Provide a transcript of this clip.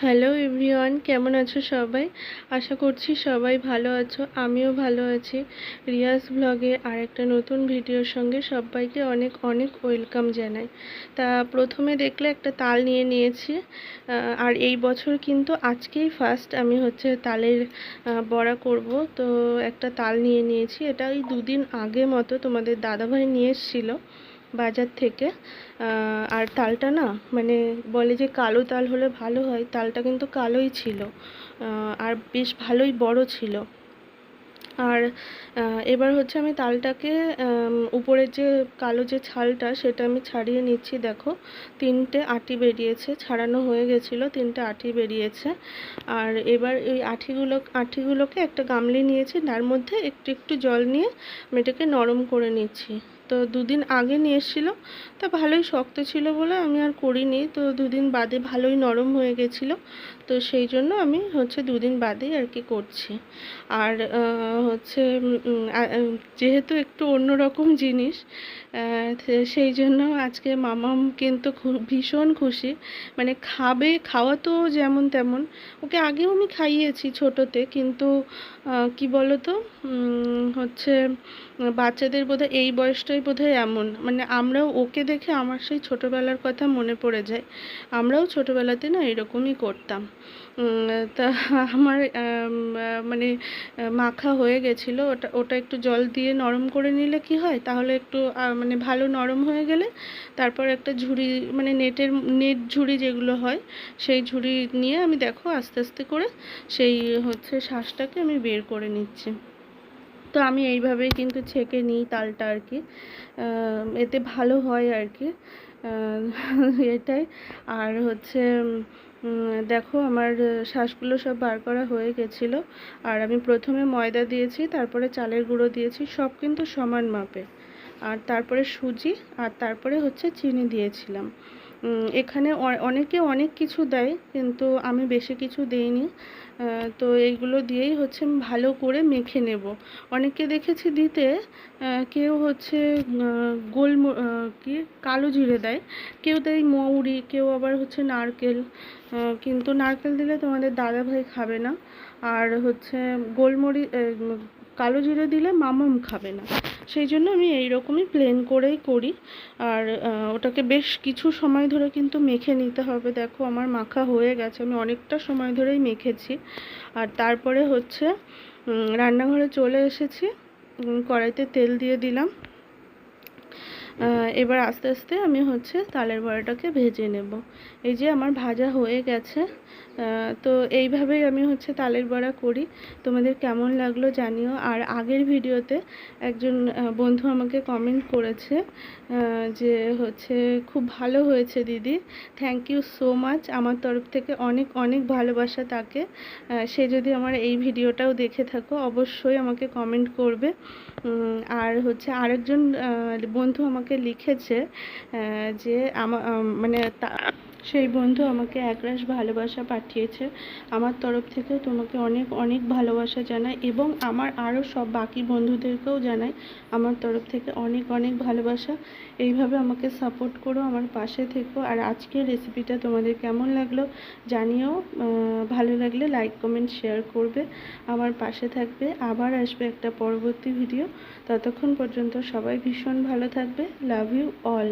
Hello everyone কেমন আছো সবাই? আশা করছি সবাই ভালো আছো, আমিও ভালো আছি। রিয়াজ ব্লগে আর একটা নতুন ভিডিওর সঙ্গে সবাইকে অনেক অনেক ওয়েলকাম জানাই। তা প্রথমে দেখলে একটা তাল নিয়ে নিয়েছি আর এই বছর কিন্তু আজকেই ফার্স্ট আমি হচ্ছে তালের বড়া করব। তো একটা তাল নিয়ে নিয়েছি। এটা ওই দুদিন আগে মতো তোমাদের দাদাভাই নিয়ে এসেছিল। বাজার থেকে আর তালটা না মানে বলে যে কালো তাল হলে ভালো হয়, তালটা কিন্তু কালোই ছিল আর বেশ ভালোই বড় ছিল। আর এবার হচ্ছে আমি তালটাকে উপরের যে কালো যে ছালটা, সেটা আমি ছাড়িয়ে নিচ্ছি, দেখো, তিনটে আটি বেরিয়েছে, ছাড়ানো হয়ে গেছিল, তিনটে আটি বেরিয়েছে। আর এবার এই আঠিগুলো, আঠিগুলোকে একটা গামলি নিয়েছি, তার মধ্যে একটু একটু জল নিয়ে আমি এটাকে নরম করে নিচ্ছি। তো দুদিন আগে নিয়ে এসেছিল। তা ভালোই শক্ত ছিল বলে আমি আর করিনি। তো দুদিন বাদে ভালোই নরম হয়ে গেছিল। তো সেই জন্য আমি হচ্ছে দুদিন বাদেই আর কি করছি। আর হচ্ছে যেহেতু একটু অন্যরকম জিনিস সেই জন্য আজকে মামাম কিন্তু ভীষণ খুশি। মানে খাবে খাওয়া তো যেমন তেমন। ওকে আগেও আমি খাইয়েছি ছোটোতে কিন্তু কি বলো তো উম, হচ্ছে বাচ্চাদের বোধহয় এই বয়সটাই বোধহয় এমন। মানে আমরাও ওকে দেখে আমার সেই ছোটোবেলার কথা মনে পড়ে যায়। আমরাও ছোটোবেলাতে না এরকমই করতাম। তা আমার মানে মাখা হয়ে গেছিল। ওটা ওটা একটু জল দিয়ে নরম করে নিলে কি হয়? তাহলে একটু মানে ভালো নরম হয়ে গেলে তারপর একটা ঝুড়ি মানে নেটের, নেট ঝুড়ি যেগুলো হয়, সেই ঝুড়ি নিয়ে আমি দেখো আস্তে আস্তে করে সেই হচ্ছে শ্বাসটাকে আমি বের করে নিচ্ছি। তো আমি এইভাবেই কিন্তু ছেঁকে নিই তালটা আর কি। এতে ভালো হয় আর কি। এটাই। আর হচ্ছে দেখো আমার শ্বাসগুলো সব বার করা হয়ে গেছিল। আর আমি প্রথমে ময়দা দিয়েছি, তারপরে চালের গুঁড়ো দিয়েছি, সব কিন্তু সমান মাপে। আর তারপরে সুজি, আর তারপরে হচ্ছে চিনি দিয়েছিলাম। এখানে অনেকে অনেক কিছু দেয় কিন্তু আমি বেশি কিছু দিইনি। তো এইগুলো দিয়েই হচ্ছে ভালো করে মেখে নেব। অনেকে দেখেছি দিতে কেউ হচ্ছে গোল কি কালো জিরে দেয় কেউ দেয় মৌরি কেউ আবার হচ্ছে নারকেল। কিন্তু নারকেল দিলে তোমাদের দাদা ভাই খাবে না। আর হচ্ছে গোলমরি আহ, কালো জিরে দিলে মামাম খাবে না। সেই জন্য আমি এই রকমই প্লেন করেই করি। আর ওটাকে বেশ কিছু সময় ধরে কিন্তু মেখে নিতে হবে। দেখো, আমার মাখা হয়ে গেছে। আমি অনেকটা সময় ধরেই মেখেছি। আর তারপরে হচ্ছে রান্নাঘরে চলে এসেছি। কড়াইতে তেল দিয়ে দিলাম। এবার আস্তে আস্তে আমি হচ্ছে তালের বড়াটাকে ভেজে নেব। এই যে আমার ভাজা হয়ে গেছে। তো এইভাবেই আমি হচ্ছে তালের বড়া করি। তোমাদের কেমন লাগল জানিও। আর আগের ভিডিওতে একজন বন্ধু আমাকে কমেন্ট করেছে যে হচ্ছে খুব ভালো হয়েছে দিদি। থ্যাংক ইউ সো মাচ আমার তরফ থেকে অনেক অনেক ভালোবাসা তাকে। সে যদি আমার এই ভিডিওটাও দেখে থাকো, অবশ্যই আমাকে কমেন্ট করবে। আর হচ্ছে আরেকজন বন্ধু আমাকে লিখেছে যে আমা মানে সেই বন্ধু আমাকে একরাশ ভালোবাসা পাঠিয়েছে। আমার তরফ থেকেও তোমাকে অনেক অনেক ভালোবাসা জানাই এবং আমার আরও সব বাকি বন্ধুদেরকেও জানাই। আমার তরফ থেকে অনেক অনেক ভালোবাসা। এইভাবে আমাকে সাপোর্ট করো, আমার পাশে থেকো। আর আজকের রেসিপিটা তোমাদের কেমন লাগল জানিও। ভালো লাগলে লাইক, কমেন্ট, শেয়ার করবে। আমার পাশে থাকবে। আবার আসবে একটা পরবর্তী ভিডিও। ততক্ষণ পর্যন্ত সবাই ভীষণ ভালো থাকবে। Love you all.